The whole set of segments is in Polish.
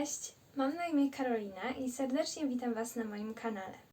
Cześć, mam na imię Karolina i serdecznie witam Was na moim kanale.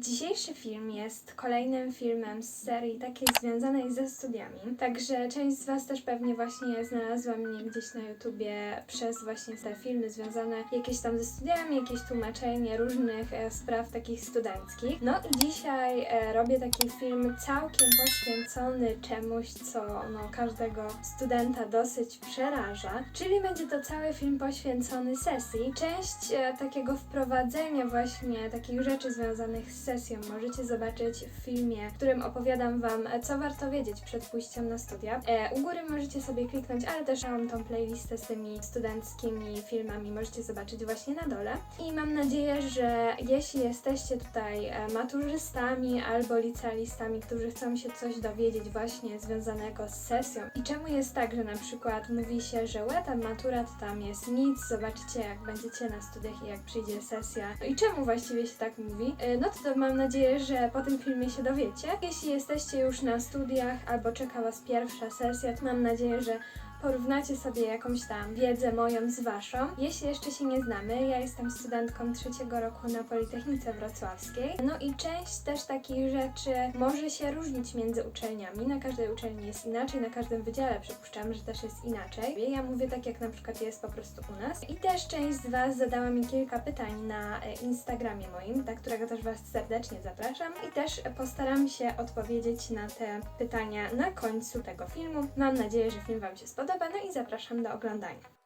Dzisiejszy film jest kolejnym filmem z serii takiej związanej ze studiami, także część z Was też pewnie właśnie znalazła mnie gdzieś na YouTubie przez właśnie te filmy związane jakieś tam ze studiami, jakieś tłumaczenie różnych e, spraw takich studenckich. No i dzisiaj e, robię taki film całkiem poświęcony czemuś, co no, każdego studenta dosyć przeraża, czyli będzie to cały film poświęcony sesji. Część e, takiego wprowadzenia właśnie takich rzeczy związanych z sesją możecie zobaczyć w filmie, w którym opowiadam Wam, e, co warto wiedzieć przed pójściem na studia. E, u góry możecie sobie kliknąć, ale też mam tą playlistę z tymi studenckimi filmami, możecie zobaczyć właśnie na dole. I mam nadzieję, że jeśli jesteście tutaj e, maturzystami albo licealistami, którzy chcą się coś dowiedzieć właśnie związanego z sesją i czemu jest tak, że na przykład mówi się, że łe, ta matura to tam jest nic, zobaczycie jak będziecie na studiach i jak przyjdzie sesja. No i czemu właściwie się tak mówi? E, No to, to mam nadzieję, że po tym filmie się dowiecie. Jeśli jesteście już na studiach albo czeka Was pierwsza sesja, to mam nadzieję, że porównacie sobie jakąś tam wiedzę moją z waszą. Jeśli jeszcze się nie znamy, ja jestem studentką trzeciego roku na Politechnice Wrocławskiej. No i część też takich rzeczy może się różnić między uczelniami. Na każdej uczelni jest inaczej, na każdym wydziale przypuszczam, że też jest inaczej. Ja mówię tak, jak na przykład jest po prostu u nas. I też część z Was zadała mi kilka pytań na e, Instagramie moim, na którego też Was serdecznie zapraszam. I też postaram się odpowiedzieć na te pytania na końcu tego filmu. Mam nadzieję, że film Wam się spodoba, no i zapraszam do oglądania.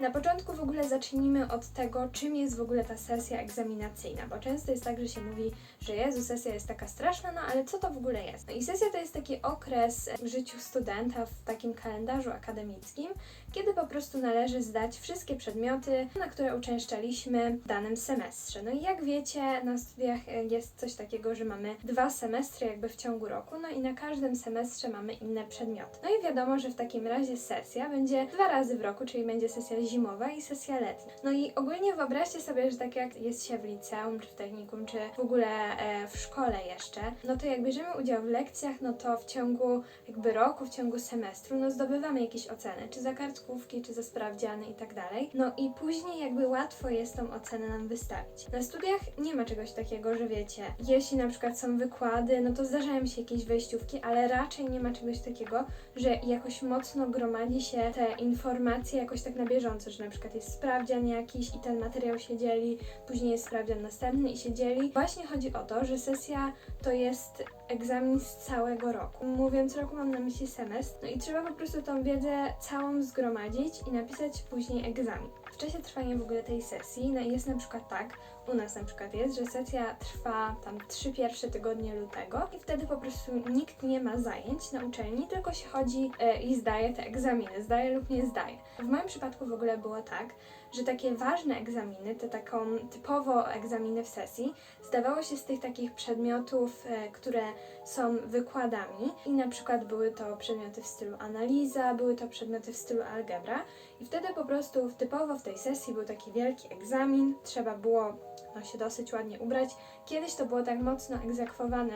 Na początku w ogóle zacznijmy od tego, czym jest w ogóle ta sesja egzaminacyjna, bo często jest tak, że się mówi, że Jezu, sesja jest taka straszna, no ale co to w ogóle jest? No i sesja to jest taki okres w życiu studenta w takim kalendarzu akademickim, kiedy po prostu należy zdać wszystkie przedmioty, na które uczęszczaliśmy w danym semestrze. No i jak wiecie, na studiach e, jest coś takiego, że mamy dwa semestry jakby w ciągu roku, no i na każdym semestrze mamy inne przedmioty. No i wiadomo, że w takim razie sesja będzie dwa razy w roku, czyli będzie sesja zimowa i sesja letnia. No i ogólnie wyobraźcie sobie, że tak jak jest się w liceum, czy w technikum, czy w ogóle e, w szkole jeszcze, no to jak bierzemy udział w lekcjach, no to w ciągu jakby roku, w ciągu semestru, no zdobywamy jakieś oceny, czy za kartkówki, czy za sprawdziany i tak dalej. No i później jakby łatwo jest tą ocenę nam wystawić. Na studiach nie ma czegoś takiego, że wiecie, jeśli na przykład są wykłady, no to zdarzają się jakieś wejściówki, ale raczej nie ma czegoś takiego, że jakoś mocno gromadzi się te informacje jakoś tak na bieżąco, że na przykład jest sprawdzian jakiś i ten materiał się dzieli, później jest sprawdzian następny i się dzieli. Właśnie chodzi o to, że sesja to jest egzamin z całego roku. Mówiąc roku mam na myśli semestr. No i trzeba po prostu tą wiedzę całą zgromadzić i napisać później egzamin. W czasie trwania w ogóle tej sesji no jest na przykład tak, u nas na przykład jest, że sesja trwa tam trzy pierwsze tygodnie lutego i wtedy po prostu nikt nie ma zajęć na uczelni, tylko się chodzi e, i zdaje te egzaminy, zdaje lub nie zdaje. W moim przypadku w ogóle było tak, że takie ważne egzaminy, te taką typowo egzaminy w sesji, zdawało się z tych takich przedmiotów, e, które są wykładami. I na przykład były to przedmioty w stylu analiza, były to przedmioty w stylu algebra i wtedy po prostu typowo w tej sesji był taki wielki egzamin, trzeba było no, się dosyć ładnie ubrać. Kiedyś to było tak mocno egzekwowane,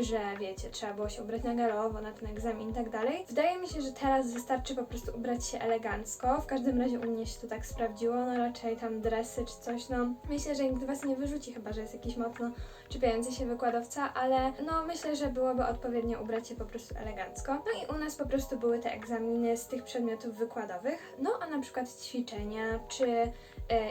że wiecie, trzeba było się ubrać na galowo, na ten egzamin i tak dalej. Wydaje mi się, że teraz wystarczy po prostu ubrać się elegancko. W każdym razie u mnie się to tak sprawdziło, no raczej tam dresy czy coś, no myślę, że nikt was nie wyrzuci, chyba że jest jakiś mocno czepiający się wykładowca, ale no myślę, że byłoby odpowiednio ubrać się po prostu elegancko. No i u nas po prostu były te egzaminy z tych przedmiotów wykładowych, no na przykład ćwiczenia czy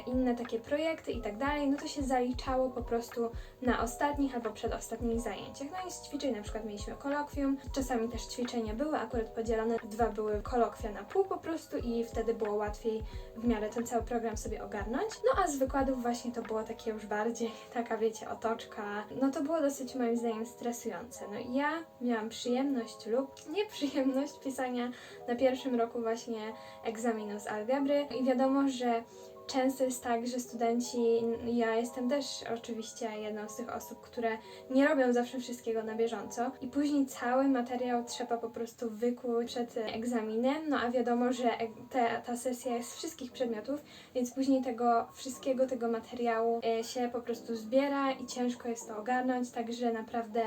inne takie projekty i tak dalej, no to się zaliczało po prostu na ostatnich albo przedostatnich zajęciach. No i z ćwiczeń na przykład mieliśmy kolokwium, czasami też ćwiczenia były akurat podzielone, dwa były kolokwia na pół po prostu i wtedy było łatwiej w miarę ten cały program sobie ogarnąć. No a z wykładów właśnie to było takie już bardziej, taka wiecie, otoczka. No to było dosyć moim zdaniem stresujące. No i ja miałam przyjemność lub nieprzyjemność pisania na pierwszym roku właśnie egzaminu z algebry i wiadomo, że Często jest tak, że studenci, ja jestem też oczywiście jedną z tych osób, które nie robią zawsze wszystkiego na bieżąco i później cały materiał trzeba po prostu wykuć przed egzaminem, no a wiadomo, że te, ta sesja jest z wszystkich przedmiotów, więc później tego wszystkiego, tego materiału e, się po prostu zbiera i ciężko jest to ogarnąć, także naprawdę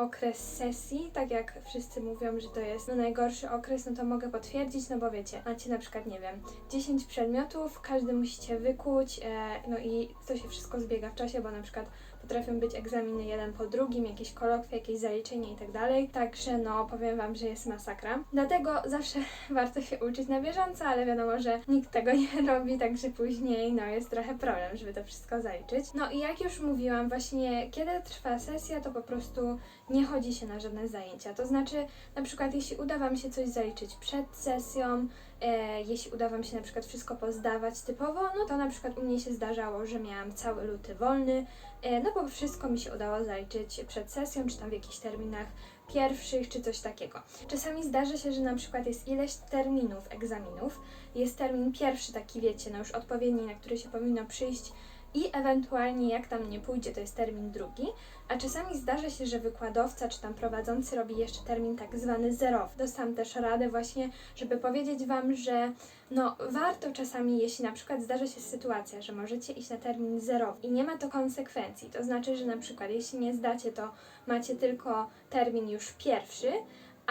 okres sesji, tak jak wszyscy mówią, że to jest no, najgorszy okres, no to mogę potwierdzić, no bo wiecie, macie na przykład, nie wiem, 10 przedmiotów, każdy musicie wykuć, e, no i to się wszystko zbiega w czasie, bo na przykład potrafią być egzaminy jeden po drugim, jakieś kolokwie, jakieś zaliczenie i tak dalej. Także no, powiem Wam, że jest masakra. Dlatego zawsze warto się uczyć na bieżąco, ale wiadomo, że nikt tego nie robi, także później no jest trochę problem, żeby to wszystko zaliczyć. No i jak już mówiłam, właśnie kiedy trwa sesja, to po prostu nie chodzi się na żadne zajęcia. To znaczy, na przykład jeśli uda Wam się coś zaliczyć przed sesją, e, jeśli uda Wam się na przykład wszystko pozdawać typowo, no to na przykład u mnie się zdarzało, że miałam cały luty wolny, no bo wszystko mi się udało zaliczyć przed sesją, czy tam w jakichś terminach pierwszych, czy coś takiego. Czasami zdarza się, że na przykład jest ileś terminów egzaminów, jest termin pierwszy taki, wiecie, no już odpowiedni, na który się powinno przyjść i ewentualnie jak tam nie pójdzie, to jest termin drugi, a czasami zdarza się, że wykładowca czy tam prowadzący robi jeszcze termin tak zwany zerowy. Dostałam też radę właśnie, żeby powiedzieć Wam, że no warto czasami, jeśli na przykład zdarza się sytuacja, że możecie iść na termin zerowy i nie ma to konsekwencji, to znaczy, że na przykład jeśli nie zdacie, to macie tylko termin już pierwszy,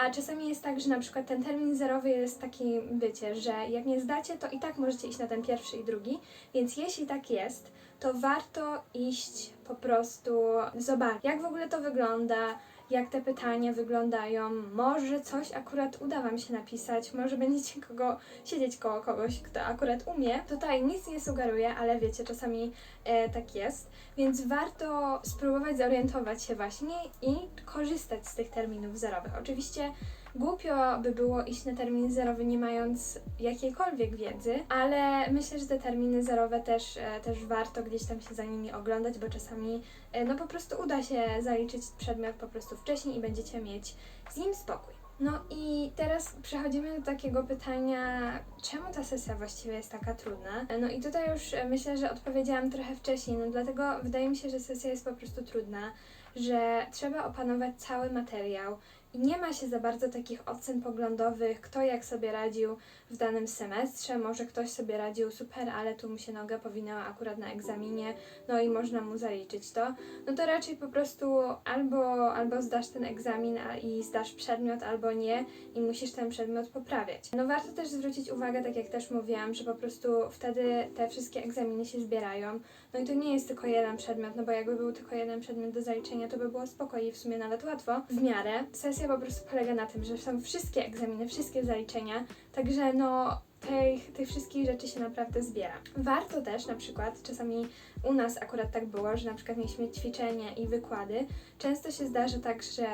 a czasami jest tak, że na przykład ten termin zerowy jest taki, wiecie, że jak nie zdacie, to i tak możecie iść na ten pierwszy i drugi, więc jeśli tak jest, to warto iść po prostu zobaczyć, jak w ogóle to wygląda, jak te pytania wyglądają. Może coś akurat uda Wam się napisać, może będziecie kogo siedzieć koło kogoś, kto akurat umie. Tutaj nic nie sugeruję, ale wiecie, czasami e, tak jest, więc warto spróbować zorientować się właśnie i korzystać z tych terminów zerowych. Oczywiście Głupio by było iść na termin zerowy nie mając jakiejkolwiek wiedzy, ale myślę, że te terminy zerowe też, e, też warto gdzieś tam się za nimi oglądać, bo czasami e, no po prostu uda się zaliczyć przedmiot po prostu wcześniej i będziecie mieć z nim spokój. No i teraz przechodzimy do takiego pytania, czemu ta sesja właściwie jest taka trudna? No i tutaj już e, myślę, że odpowiedziałam trochę wcześniej, no dlatego wydaje mi się, że sesja jest po prostu trudna, że trzeba opanować cały materiał, i nie ma się za bardzo takich ocen poglądowych, kto jak sobie radził w danym semestrze. Może ktoś sobie radził super, ale tu mu się noga powinęła akurat na egzaminie, no i można mu zaliczyć to. No to raczej po prostu albo, albo zdasz ten egzamin i zdasz przedmiot, albo nie i musisz ten przedmiot poprawiać. No warto też zwrócić uwagę, tak jak też mówiłam, że po prostu wtedy te wszystkie egzaminy się zbierają. No i to nie jest tylko jeden przedmiot, no bo jakby był tylko jeden przedmiot do zaliczenia, to by było spokojnie w sumie nawet łatwo. W miarę. Sesja po prostu polega na tym, że są wszystkie egzaminy, wszystkie zaliczenia, także no tych, tych wszystkich rzeczy się naprawdę zbiera. Warto też na przykład, czasami u nas akurat tak było, że na przykład mieliśmy ćwiczenia i wykłady. Często się zdarza tak, że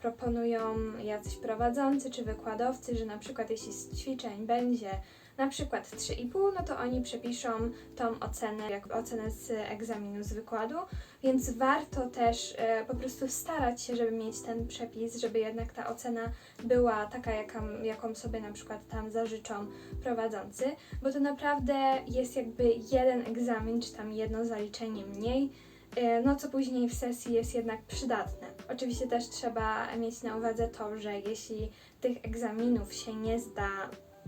proponują jacyś prowadzący czy wykładowcy, że na przykład jeśli z ćwiczeń będzie na przykład 3,5, no to oni przepiszą tą ocenę, jak ocenę z egzaminu z wykładu, więc warto też e, po prostu starać się, żeby mieć ten przepis, żeby jednak ta ocena była taka, jaką, jaką sobie na przykład tam zażyczą prowadzący, bo to naprawdę jest jakby jeden egzamin, czy tam jedno zaliczenie mniej, e, no co później w sesji jest jednak przydatne. Oczywiście też trzeba mieć na uwadze to, że jeśli tych egzaminów się nie zda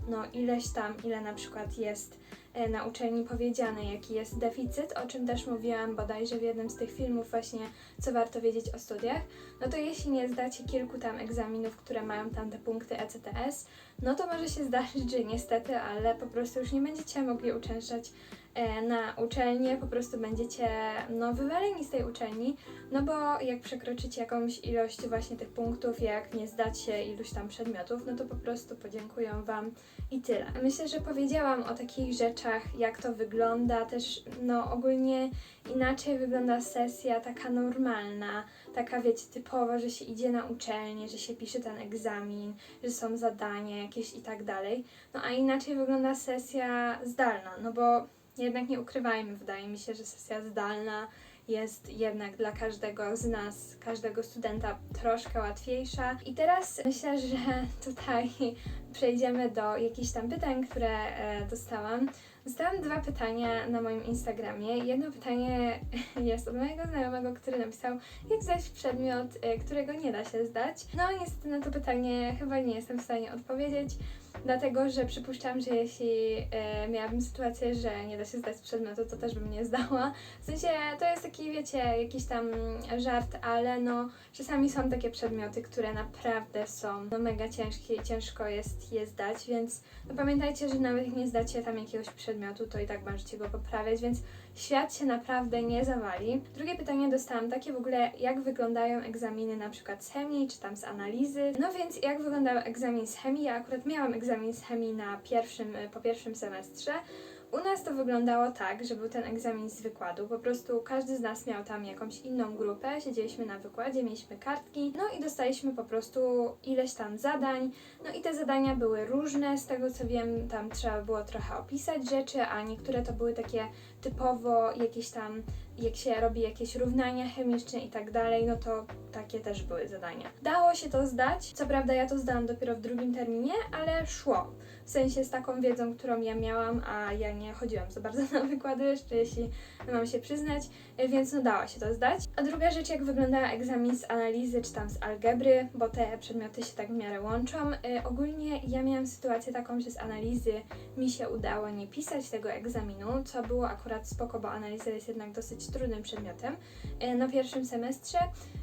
no ileś tam, ile na przykład jest e, na uczelni powiedziane, jaki jest deficyt, o czym też mówiłam bodajże w jednym z tych filmów właśnie, co warto wiedzieć o studiach, no to jeśli nie zdacie kilku tam egzaminów, które mają tam te punkty ECTS, no to może się zdarzyć, że niestety, ale po prostu już nie będziecie mogli uczęszczać e, na uczelnię, po prostu będziecie no, wywaleni z tej uczelni, no bo jak przekroczycie jakąś ilość właśnie tych punktów, jak nie zdacie iluś tam przedmiotów, no to po prostu podziękuję Wam i tyle. Myślę, że powiedziałam o takich rzeczach, jak to wygląda, też no ogólnie inaczej wygląda sesja taka normalna, taka wiecie, typowa, że się idzie na uczelnię, że się pisze ten egzamin, że są zadania jakieś i tak dalej. No a inaczej wygląda sesja zdalna, no bo jednak nie ukrywajmy, wydaje mi się, że sesja zdalna jest jednak dla każdego z nas, każdego studenta troszkę łatwiejsza. I teraz myślę, że tutaj przejdziemy do jakichś tam pytań, które e, dostałam. Dostałam dwa pytania na moim Instagramie. Jedno pytanie jest od mojego znajomego, który napisał, jak zdać przedmiot, e, którego nie da się zdać. No niestety na to pytanie chyba nie jestem w stanie odpowiedzieć. Dlatego że przypuszczam, że jeśli e, miałabym sytuację, że nie da się zdać przedmiotu, to też bym nie zdała. W sensie to jest taki, wiecie, jakiś tam żart, ale no czasami są takie przedmioty, które naprawdę są no, mega ciężkie i ciężko jest je zdać, więc no, pamiętajcie, że nawet jak nie zdacie tam jakiegoś przedmiotu, to i tak możecie go poprawiać, więc świat się naprawdę nie zawali. Drugie pytanie dostałam takie w ogóle, jak wyglądają egzaminy na przykład z chemii, czy tam z analizy. No więc jak wyglądał egzamin z chemii? Ja akurat miałam egzamin z chemii na pierwszym, y, po pierwszym semestrze. U nas to wyglądało tak, że był ten egzamin z wykładu. Po prostu każdy z nas miał tam jakąś inną grupę, siedzieliśmy na wykładzie, mieliśmy kartki, no i dostaliśmy po prostu ileś tam zadań. No i te zadania były różne, z tego co wiem, tam trzeba było trochę opisać rzeczy, a niektóre to były takie typowo jakieś tam, jak się robi jakieś równania chemiczne i tak dalej, no to takie też były zadania. Dało się to zdać, co prawda ja to zdałam dopiero w drugim terminie, ale szło. W sensie z taką wiedzą, którą ja miałam, a ja nie chodziłam za bardzo na wykłady, jeszcze jeśli mam się przyznać, więc no dało się to zdać. A druga rzecz, jak wyglądała egzamin z analizy czy tam z algebry, bo te przedmioty się tak w miarę łączą. E, ogólnie ja miałam sytuację taką, że z analizy mi się udało nie pisać tego egzaminu, co było akurat spoko, bo analiza jest jednak dosyć trudnym przedmiotem e, na pierwszym semestrze.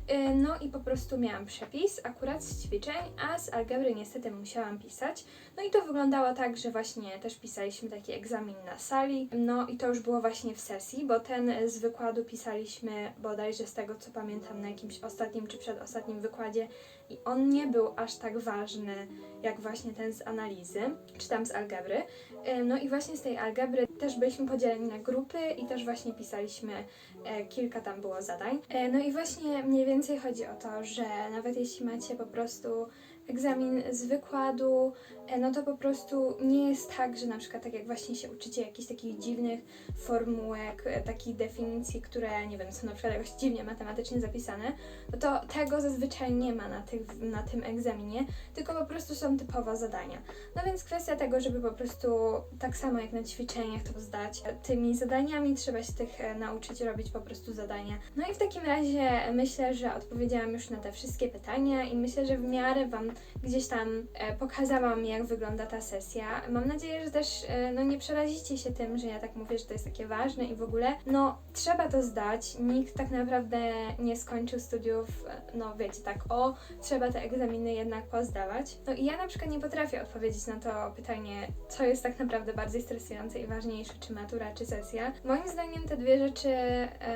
E, No i po prostu miałam przepis akurat z ćwiczeń, a z algebry niestety musiałam pisać. No i to wyglądało tak, że właśnie też pisaliśmy taki egzamin na sali. No i to już było właśnie w sesji, bo ten z wykładu pisaliśmy bodajże z tego co pamiętam na jakimś ostatnim czy przedostatnim wykładzie i on nie był aż tak ważny jak właśnie ten z analizy, czy tam z algebry. E, No i właśnie z tej algebry też byliśmy podzieleni na grupy i też właśnie pisaliśmy kilka tam było zadań. E, No i właśnie mniej więcej chodzi o to, że nawet jeśli macie po prostu egzamin z wykładu, e, no to po prostu nie jest tak, że na przykład tak jak właśnie się uczycie jakichś takich dziwnych formułek, e, takich definicji, które nie wiem, są na przykład jakoś dziwnie matematycznie zapisane, no to tego zazwyczaj nie ma na, tych, na tym egzaminie, tylko po prostu są typowo zadania. No więc kwestia tego, żeby po prostu tak samo jak na ćwiczeniach to zdać, e, tymi zadaniami trzeba się tych nauczyć robić po prostu zadania. No i w takim razie myślę, że odpowiedziałam już na te wszystkie pytania i myślę, że w miarę Wam gdzieś tam e, pokazałam, jak wygląda ta sesja. Mam nadzieję, że też e, no, nie przerazicie się tym, że ja tak mówię, że to jest takie ważne i w ogóle, no trzeba to zdać. Nikt tak naprawdę nie skończył studiów, e, no wiecie, tak o, trzeba te egzaminy jednak pozdawać. No i ja na przykład nie potrafię odpowiedzieć na to pytanie, co jest tak naprawdę bardziej stresujące i ważniejsze, czy matura, czy sesja. Moim zdaniem te dwie rzeczy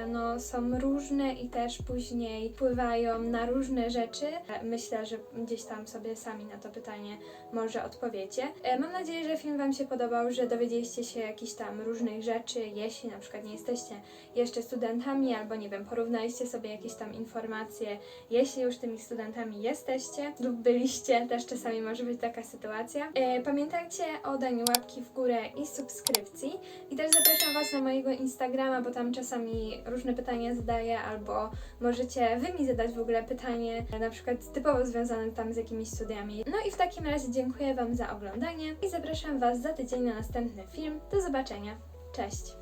no, są różne i też później wpływają na różne rzeczy. Myślę, że gdzieś tam sobie sami na to pytanie może odpowiecie. E, Mam nadzieję, że film Wam się podobał, że dowiedzieliście się jakichś tam różnych rzeczy, jeśli na przykład nie jesteście jeszcze studentami, albo nie wiem, porównaliście sobie jakieś tam informacje, jeśli już tymi studentami jesteście lub byliście, też czasami może być taka sytuacja. E, Pamiętajcie o daniu łapki w górę i subskrypcji i też zapraszam Was na mojego Instagrama, bo tam czasami różne pytania zadaję, albo możecie Wy mi zadać w ogóle pytanie, na przykład typowo związane tam z jakimiś studiami. No i w takim razie dziękuję Wam za oglądanie i zapraszam Was za tydzień na następny film. Do zobaczenia. Cześć!